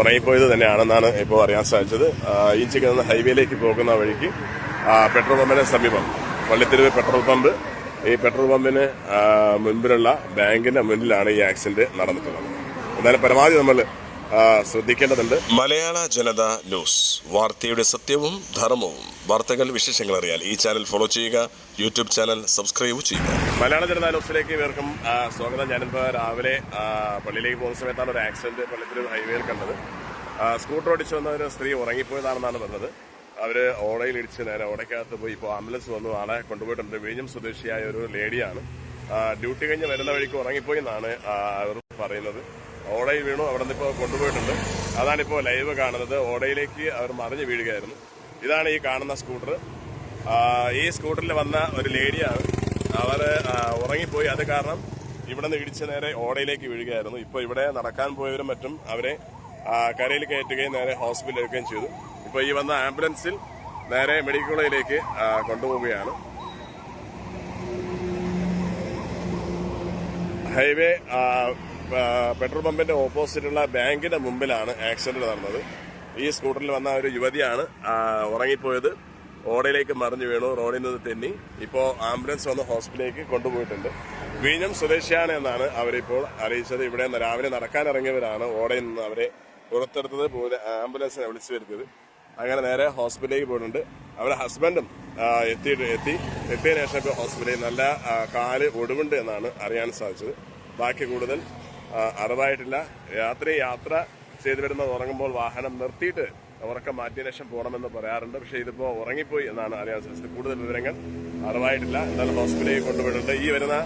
ഉറങ്ങിപ്പോയത് തന്നെയാണെന്നാണ് ഇപ്പോൾ അറിയാൻ സാധിച്ചത്. ഈച്ചയ്ക്ക് നിന്ന് ഹൈവേയിലേക്ക് പോകുന്ന വഴിക്ക് പെട്രോൾ പമ്പിന് സമീപം പള്ളിത്തെരുവ് പെട്രോൾ പമ്പ്. ഈ പെട്രോൾ പമ്പിന് മുൻപിലുള്ള ബാങ്കിന്റെ മുന്നിലാണ് ഈ ആക്സിഡന്റ് നടന്നിട്ടുള്ളത്. എന്നാലും പരമാവധി നമ്മൾ ശ്രദ്ധിക്കേണ്ടതുണ്ട്. മലയാള ജനത ന്യൂസ്. വാർത്തയുടെ സത്യവും ധർമ്മവും. വാർത്തകൾ വിശേഷങ്ങൾ അറിയാൻ ഈ ചാനൽ ഫോളോ ചെയ്യുക യൂട്യൂബ് ചാനൽ സബ്സ്ക്രൈബ് ചെയ്യുക. മലയാള ജനത ന്യൂസിലേക്ക് ഇവർക്കും സ്വാഗതം. ഞാനിപ്പോൾ രാവിലെ പള്ളിയിലേക്ക് പോകുന്ന സമയത്താണ് ഒരു ആക്സിഡന്റ് പള്ളിത്തിൽ ഹൈവേയിൽ കണ്ടത്. സ്കൂട്ടർ ഓടിച്ചു വന്ന ഒരു സ്ത്രീ ഉറങ്ങിപ്പോയതാണെന്നാണ് പറഞ്ഞത്. അവർ ഓടയിൽ ഇടിച്ച് നേരെ ഓടയ്ക്കകത്ത് പോയി ഇപ്പോൾ ആംബുലൻസ് വന്നു. ആളെ കൊണ്ടുപോയിട്ടുണ്ട്. വിഴിഞ്ഞം സ്വദേശിയായ ഒരു ലേഡിയാണ്. ഡ്യൂട്ടി കഴിഞ്ഞ് വരുന്ന വഴിക്ക് ഉറങ്ങിപ്പോയി എന്നാണ് അവർ പറയുന്നത്. ഓടയിൽ വീണു. അവിടെ നിന്ന് ഇപ്പോൾ കൊണ്ടുപോയിട്ടുണ്ട്. അതാണിപ്പോൾ ലൈവ് കാണുന്നത്. ഓടയിലേക്ക് അവർ മറിഞ്ഞു വീഴുകയായിരുന്നു. ഇതാണ് ഈ കാണുന്ന സ്കൂട്ടർ. ഈ സ്കൂട്ടറിൽ വന്ന ഒരു ലേഡിയാണ്. അവർ ഉറങ്ങിപ്പോയി. അത് കാരണം ഇവിടെ നിന്ന് ഇടിച്ച് നേരെ ഓടയിലേക്ക് വീഴുകയായിരുന്നു. ഇപ്പോൾ ഇവിടെ നടക്കാൻ പോയവരും മറ്റും അവരെ കരയിൽ കയറ്റുകയും നേരെ ഹോസ്പിറ്റലിൽ എടുക്കുകയും ചെയ്തു. ഇപ്പോൾ ഈ വന്ന ആംബുലൻസിൽ നേരെ മെഡിക്കൽ കോളേജിലേക്ക് കൊണ്ടുപോവുകയാണ്. ഹൈവേ പെട്രോൾ പമ്പിന്റെ ഓപ്പോസിറ്റുള്ള ബാങ്കിന്റെ മുമ്പിലാണ് ആക്സിഡന്റ് നടന്നത്. ഈ സ്കൂട്ടറിൽ വന്ന ഒരു യുവതിയാണ് ഉറങ്ങിപ്പോയത്. ഓടയിലേക്ക് മറിഞ്ഞു വീണു റോഡിൽ നിന്ന് തെന്നി. ഇപ്പോൾ ആംബുലൻസ് വന്ന് ഹോസ്പിറ്റലിലേക്ക് കൊണ്ടുപോയിട്ടുണ്ട്. വീഞ്ഞം സ്വദേശിയാണ് എന്നാണ് അവരിപ്പോൾ അറിയിച്ചത്. ഇവിടെ രാവിലെ നടക്കാനിറങ്ങിയവരാണ് ഓടയിൽ നിന്ന് അവരെ പുറത്തെടുത്തത്. ആംബുലൻസിനെ വിളിച്ചു വരുത്തിയത്. അങ്ങനെ നേരെ ഹോസ്പിറ്റലിലേക്ക് പോയിട്ടുണ്ട്. അവരുടെ ഹസ്ബൻഡും എത്തിയിട്ട് എത്തി എത്തിയതിനു ശേഷം ഇപ്പോൾ ഹോസ്പിറ്റലിൽ നല്ല കാൽ ഒടിവുണ്ട് എന്നാണ് അറിയാൻ സാധിച്ചത്. ബാക്കി കൂടുതൽ അറിവായിട്ടില്ല രാത്രി യാത്ര ചെയ്തു വരുന്നത് ഉറങ്ങുമ്പോൾ വാഹനം നിർത്തിയിട്ട് ഉറക്കം മാറ്റിയ ശേഷം പോകണമെന്ന് പറയാറുണ്ട്. പക്ഷേ ഇതിപ്പോൾ ഉറങ്ങിപ്പോയി എന്നാണ് അറിയാൻ സാധിച്ചത്. കൂടുതൽ വിവരങ്ങൾ അറിവായിട്ടില്ല എന്നാലും ഹോസ്പിറ്റലിൽ കൊണ്ടുപോയിട്ടുണ്ട്. ഈ വരുന്ന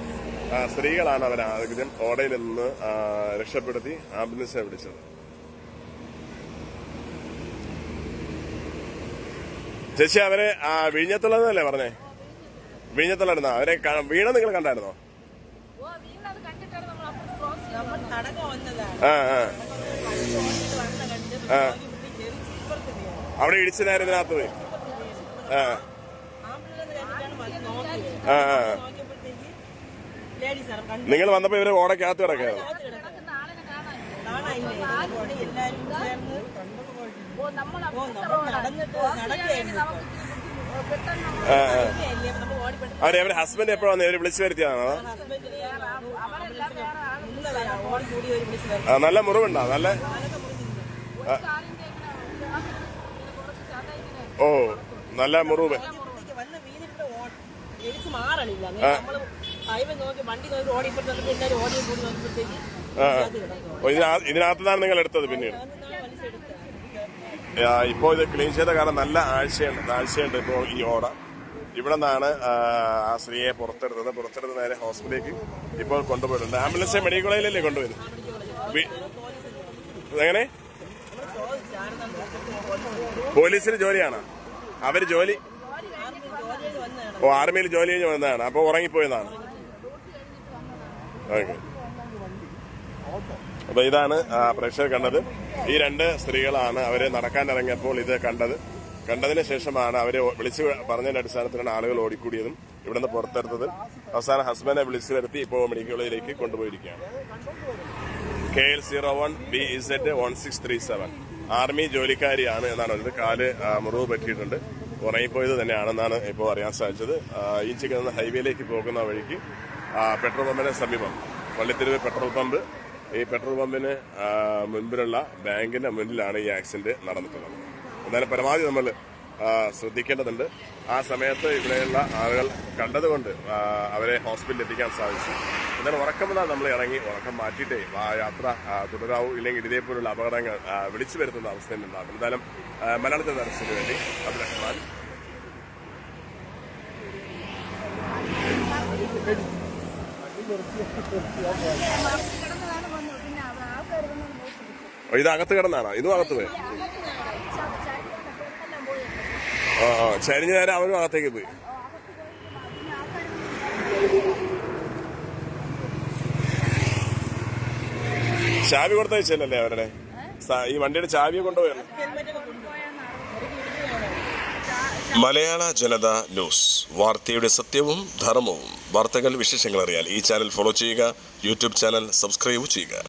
സ്ത്രീകളാണ് അവർ ആദ്യം ഓടയിൽ നിന്ന് രക്ഷപ്പെടുത്തി ആംബുലൻസിനെ വിളിച്ചത്. ചേച്ചി അവരെ വിഴിഞ്ഞത്തുള്ളതല്ലേ പറഞ്ഞേ? വിഴിഞ്ഞത്തുള്ള അവരെ വീണ നിങ്ങൾ കണ്ടായിരുന്നോ ഓ, വീണത് കണ്ടിട്ടാണ് നമ്മൾ അപ്പുറത്ത് cross ചെയ്തത്. നമ്മൾ നടക്ക വന്നതാണ് ആ ആ. ആ. അവിടെ ഇടിച്ചു നേരെ ഇതിനകത്ത് പോയി. ആ. ആ നിങ്ങൾ വന്നപ്പോ ഇവർ ഓടക്കകത്ത് കിടക്കുക അവരെ അവരെ ഹസ്ബൻഡ് എപ്പോഴാണ് ഇവർ വിളിച്ചു വരുത്തിയതാണോ? നല്ല മുറിവുണ്ടോ? നല്ല ഓ നല്ല മുറിവ്. ഇതിനകത്തുനിന്നാണ് നിങ്ങൾ എടുത്തത് പിന്നീട്? ഇപ്പോ ഇത് ക്ലീൻ ചെയ്ത കാരണം നല്ല ആഴ്ചയുണ്ട്. ആഴ്ചയുണ്ട് ഇപ്പോ ഈ ഓട. ഇവിടെ നിന്നാണ് ആ, സ്ത്രീയെ പുറത്തെടുത്തത്. പുറത്തെടുത്ത് നേരെ ഹോസ്പിറ്റലിലേക്ക് ഇപ്പോൾ കൊണ്ടുപോയിട്ടുണ്ട്. ആംബുലൻസ് മെഡിക്കൽ കോളേജിലല്ലേ കൊണ്ടുവരും എങ്ങനെ പോലീസിൽ ജോലിയാണ്? അവർ ജോലി? ഓ ആർമിയിൽ ജോലി കഴിഞ്ഞ് വന്നതാണ്. അപ്പൊ ഉറങ്ങിപ്പോയതാണ്. ഓക്കെ. ഇതാണ് പ്രേക്ഷകർ കണ്ടത്. ഈ രണ്ട് സ്ത്രീകളാണ് അവർ നടക്കാൻ ഇറങ്ങിയപ്പോൾ ഇത് കണ്ടത്. കണ്ടതിന് ശേഷമാണ് അവരെ വിളിച്ചു പറഞ്ഞതിന്റെ അടിസ്ഥാനത്തിലാണ് ആളുകൾ ഓടിക്കൂടിയതും ഇവിടുന്ന് പുറത്തെടുത്തത്. അവസാനം ഹസ്ബൻഡിനെ വിളിച്ചു വരുത്തി ഇപ്പോൾ medical കൊണ്ടുപോയിരിക്കുകയാണ്. K L zero one B Z one six three seven army ജോലിക്കാരിയാണ് എന്നാണ് പറഞ്ഞത് കാൽ മുറിവ് പറ്റിയിട്ടുണ്ട്. ഉറങ്ങിപ്പോയത് തന്നെയാണെന്നാണ് ഇപ്പോൾ അറിയാൻ സാധിച്ചത്. ഈ നിന്ന് ഹൈവേയിലേക്ക് പോകുന്ന വഴിക്ക് പെട്രോൾ പമ്പിന് സമീപം പള്ളിത്തെരുവ് പെട്രോൾ പമ്പ്. ഈ പെട്രോൾ പമ്പിന് മുൻപിലുള്ള ബാങ്കിന്റെ മുന്നിലാണ് ഈ ആക്സിഡന്റ് നടന്നിട്ടുള്ളത്. എന്നാലും പരമാവധി നമ്മൾ ശ്രദ്ധിക്കേണ്ടതുണ്ട്. ആ സമയത്ത് ഇവിടെയുള്ള ആളുകൾ കണ്ടതുകൊണ്ട് അവരെ ഹോസ്പിറ്റലിൽ എത്തിക്കാൻ സാധിച്ചു. എന്നാൽ ഉറക്കമെന്നാൽ നമ്മൾ ഇറങ്ങി ഉറക്കം മാറ്റിയിട്ടേ ആ യാത്ര തുടരാവൂ. ഇല്ലെങ്കിൽ ഇതേപോലുള്ള അപകടങ്ങൾ വിളിച്ചു വരുത്തുന്ന അവസ്ഥ ഉണ്ടാകും എന്തായാലും മലയാളത്തിൽ മലയാളത്തെ ദർശനത്തിന് വേണ്ടി അബ്ദുറഹ്മാൻ ഇതകത്ത് കിടന്നാണോ? ഇതും അകത്ത് പോയി ച- ചരിഞ്ഞ പെട്ടെല്ലാം പോയി. ആ ചരിഞ്ഞ നേരം അവരും അകത്തേക്ക് പോയി. ചാവി കൊടുത്ത വെച്ചല്ലേ അവരുടെ? ഈ വണ്ടിയുടെ ചാവിയെ കൊണ്ടുപോയല്ലോ? മലയാള ജനത ന്യൂസ്. വാർത്തയുടെ സത്യവും ധർമ്മവും. വാർത്തകൾ വിശേഷങ്ങൾ അറിയാൻ ഈ ചാനൽ ഫോളോ ചെയ്യുക യൂട്യൂബ് ചാനൽ സബ്സ്ക്രൈബ് ചെയ്യുക.